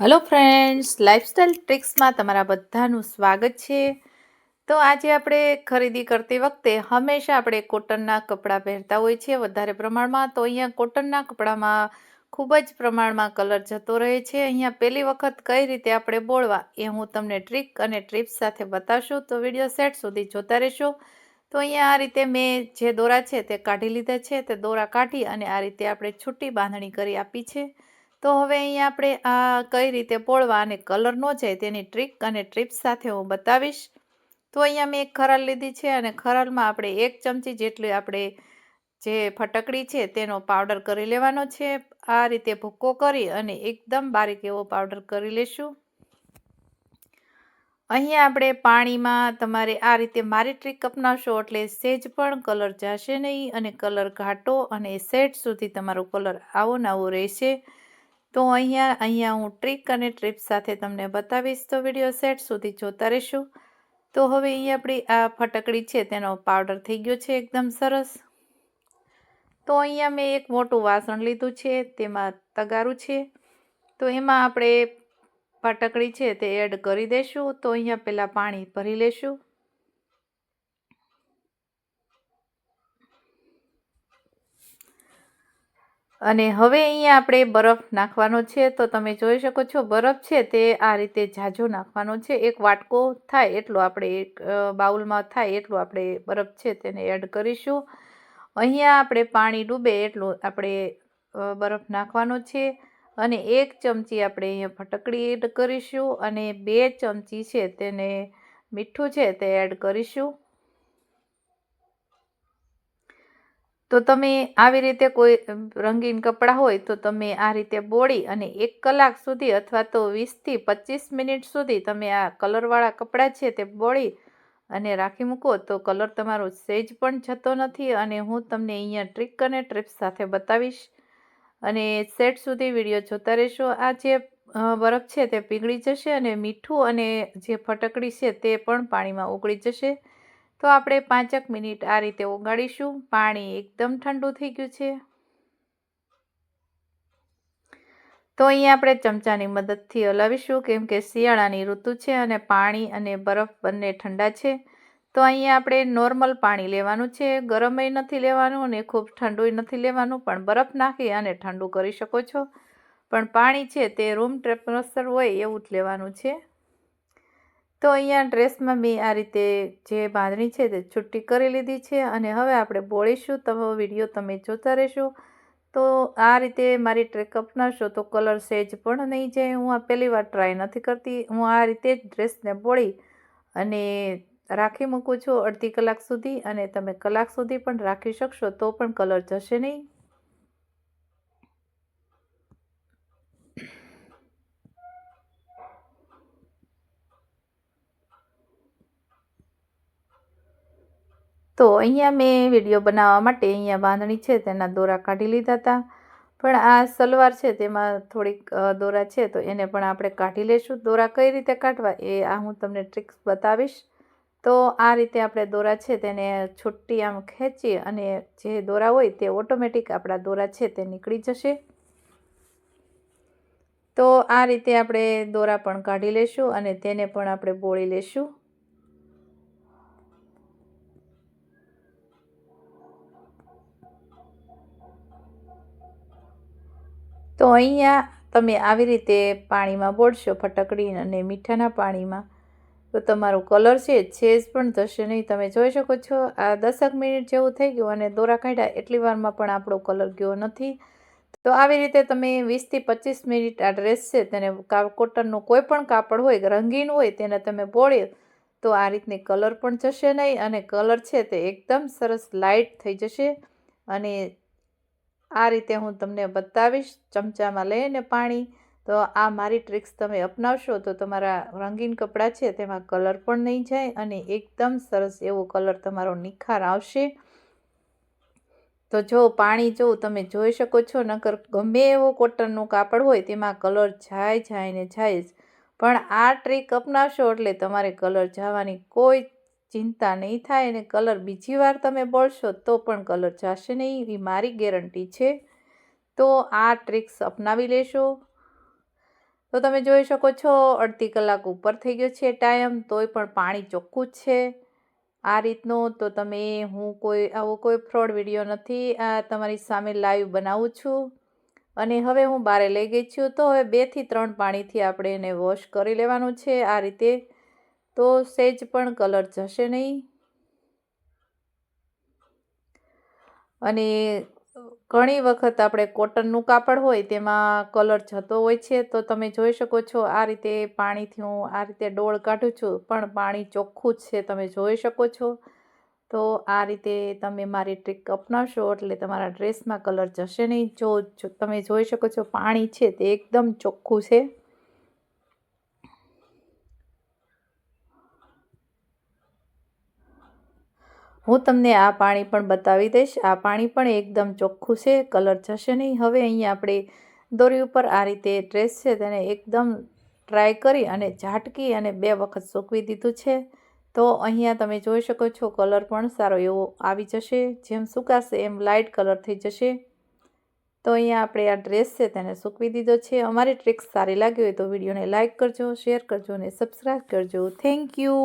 Hello friends lifestyle ટ્રિક્સમાં તમારા બધાનું સ્વાગત છે. તો આજે આપણે ખરીદી કરતી વખતે હંમેશા આપણે કોટનના કપડાં પહેરતા હોઈએ છીએ વધારે પ્રમાણમાં. તો અહીંયા કોટનના કપડામાં ખૂબ જ પ્રમાણમાં કલર જતો રહે છે. અહીંયા પહેલી વખત કઈ રીતે આપણે બોળવા એ હું તમને ટ્રીક અને ટ્રીપ્સ સાથે બતાવશું. તો વીડિયો સેટ સુધી જોતા રહેશો. તો અહીંયા આ રીતે મેં જે દોરા છે તે કાઢી લીધા છે. તે દોરા કાઢી અને આ રીતે આપણે છૂટી બાંધણી કરી આપી છે. તો હવે અહીંયા આપણે આ કઈ રીતે પોળવા અને કલર ન જાય તેની ટ્રીક અને ટ્રીપ્સ સાથે હું બતાવીશ. તો અહીંયા મેં એક ખરાલ લીધી છે અને ખરાલમાં આપણે એક ચમચી જેટલી આપણે જે ફટકડી છે તેનો પાવડર કરી લેવાનો છે. આ રીતે ભૂક્કો કરી અને એકદમ બારીક એવો પાવડર કરી લેશું. અહીંયા આપણે પાણીમાં તમારે આ રીતે મારી ટ્રીક અપનાવશો એટલે સેજ પણ કલર જશે નહીં અને કલર ઘાટો અને સેટ સુધી તમારો કલર આવો નવો રહેશે. તો અહીંયા અહીંયા હું ટ્રીક અને ટ્રીપ સાથે તમને બતાવીશ. તો વીડિયો સેટ સુધી જોતા રહીશું. તો હવે અહીંયા આપણી આ ફટકડી છે, તેનો પાવડર થઈ ગયો છે એકદમ સરસ. તો અહીંયા મેં એક મોટું વાસણ લીધું છે, તેમાં તગારું છે. તો એમાં આપણે ફટકડી છે તે એડ કરી દઈશું તો અહીંયા પહેલાં પાણી ભરી લેશું. અને હવે અહીંયા આપણે બરફ નાખવાનો છે, તો તમે જોઈ શકો છો બરફ છે તે આ રીતે ઝાઝો નાખવાનો છે. એક વાટકો થાય એટલો આપણે એક બાઉલમાં થાય એટલું આપણે બરફ છે તેને એડ કરીશું. અહીંયા આપણે પાણી ડૂબે એટલું આપણે બરફ નાખવાનો છે અને એક ચમચી આપણે અહીંયા ફટકડી એડ કરીશું અને બે ચમચી છે તેને મીઠું છે તે એડ કરીશું. તો તમે આવી રીતે કોઈ રંગીન કપડાં હોય તો તમે આ રીતે બોળી અને એક કલાક સુધી અથવા તો વીસથી પચીસ મિનિટ સુધી તમે આ કલરવાળા કપડાં છે તે બોળી અને રાખી મૂકો તો કલર તમારો સેજ પણ જતો નથી અને હું તમને અહીંયા ટ્રીક અને ટ્રીપ્સ સાથે બતાવીશ. અને સેટ સુધી વીડિયો જોતા રહેશો. આ જે બરફ છે તે પીગળી જશે અને મીઠું અને જે ફટકડી છે તે પણ પાણીમાં ઓગળી જશે. તો આપણે પાંચક મિનિટ આ રીતે ઓગાળીશું. પાણી એકદમ ઠંડુ થઈ ગયું છે. તો અહીંયા આપણે ચમચાની મદદથી હલાવીશું, કેમ કે શિયાળાની ઋતુ છે અને પાણી અને બરફ બંને ઠંડા છે. તો અહીંયા આપણે નોર્મલ પાણી લેવાનું છે. ગરમય નથી લેવાનું અને ખૂબ ઠંડુય નથી લેવાનું, પણ બરફ નાખી અને ઠંડુ કરી શકો છો. પણ પાણી છે તે રૂમ ટેમ્પરેચર હોય એવું જ લેવાનું છે. તો અહીંયા ડ્રેસમાં મેં આ રીતે જે બાંધણી છે તે છુટ્ટી કરી લીધી છે અને હવે આપણે બોળીશું. તમે વીડિયો તમે જોતા રહેશો. તો આ રીતે મારી ટ્રેક અપનાવશો તો કલર સેજ પણ નહીં જાય. હું આ પહેલી વાર ટ્રાય નથી કરતી. હું આ રીતે જ ડ્રેસને બોળી અને રાખી મૂકું છું અડધી કલાક સુધી. અને તમે કલાક સુધી પણ રાખી શકશો તો પણ કલર જશે નહીં. તો અહીંયા મેં વીડિયો બનાવવા માટે અહીંયા બાંધણી છે, તેના દોરા કાઢી લીધા હતા. પણ આ સલવાર છે, તેમાં થોડીક દોરા છે, તો એને પણ આપણે કાઢી લઈશું. દોરા કઈ રીતે કાઢવા એ આ હું તમને ટ્રિક્સ બતાવીશ. તો આ રીતે આપણે દોરા છે, તેને છુટ્ટી આમ ખેંચી અને જે દોરા હોય તે ઓટોમેટિક આપણા દોરા છે, તે નીકળી જશે. તો આ રીતે આપણે દોરા પણ કાઢી લઈશું અને તેને પણ આપણે બોળી લઈશું. તો અહીંયા તમે આવી રીતે પાણીમાં બોળશો ફટકડી અને મીઠાના પાણીમાં. તો તમારો કલર છે, છેજ પણ થશે નહીં. તમે જોઈ શકો છો, આ દસક મિનિટ જેવું થઈ ગયું અને દોરા કાઢ્યા. એટલી વારમાં પણ આપણો કલર ગયો નથી. તો આવી રીતે તમે વીસથી પચીસ મિનિટ આ ડ્રેસ છે, તેને કોટનનું કોઈ પણ કાપડ હોય, રંગીન હોય, તેને તમે બોળે તો આ રીતની કલર પણ જશે નહીં. અને કલર છે તે એકદમ સરસ લાઇટ થઈ જશે. અને આ રીતે હું તમને બતાવીશ, ચમચામાં લઈને પાણી. તો આ મારી ટ્રિક્સ તમે અપનાવશો તો તમારા રંગીન કપડાં છે તેમાં કલર પણ નહીં જાય અને એકદમ સરસ એવો કલર તમારો નિખાર આવશે. તો જો પાણી જો તમે જોઈ શકો છો, નકર ગમે એવો કોટનનું કાપડ હોય તેમાં કલર જાય જાય ને જાય જ. પણ આ ટ્રીક અપનાવશો એટલે તમારે કલર જવાની કોઈ ચિંતા નહીં થાય અને કલર બીજી વાર તમે બળશો તો પણ કલર જશે નહીં એ મારી ગેરંટી છે. તો આ ટ્રિક્સ અપનાવી લેશો. તો તમે જોઈ શકો છો, અડધી કલાક ઉપર થઈ ગયો છે ટાઈમ, તોય પણ પાણી ચોખ્ખું જ છે. આ રીતનો તો તમે, હું કોઈ, આવો કોઈ ફ્રોડ વીડિયો નથી, આ તમારી સામે લાઈવ બનાવું છું. અને હવે હું બારે લઈ ગઈ છું, તો હવે બેથી ત્રણ પાણીથી આપણે એને વોશ કરી લેવાનું છે આ રીતે. તો સેજ પણ કલર જશે નહીં. અને ઘણી વખત આપણે કોટનનું કાપડ હોય તેમાં કલર જતો હોય છે, તો તમે જોઈ શકો છો આ રીતે પાણીથી હું આ રીતે ડોળ કાઢું છું, પણ પાણી ચોખ્ખું જ છે, તમે જોઈ શકો છો. તો આ રીતે તમે મારી ટ્રીક અપનાવશો, એટલે તમારા ડ્રેસમાં કલર જશે નહીં. જો તમે જોઈ શકો છો પાણી છે તે એકદમ ચોખ્ખું છે. હું તમને આ પાણી પણ બતાવી દઈશ. આ પાણી પણ એકદમ ચોખ્ખું છે, કલર જશે નહીં. હવે અહીંયા આપણે દોરી ઉપર આ રીતે ડ્રેસ છે તેને એકદમ ટ્રાય કરી અને ઝાટકી અને બે વખત સૂકવી દીધું છે. તો અહીંયા તમે જોઈ શકો છો કલર પણ સારો એવો આવી જશે. જેમ સુકાશે એમ લાઇટ કલર થઈ જશે. તો અહીંયા આપણે આ ડ્રેસ છે તેને સૂકવી દીધો છે. અમારી ટ્રિક્સ સારી લાગી હોય તો વિડીયોને લાઇક કરજો, શેર કરજો અને સબસ્ક્રાઈબ કરજો. Thank you.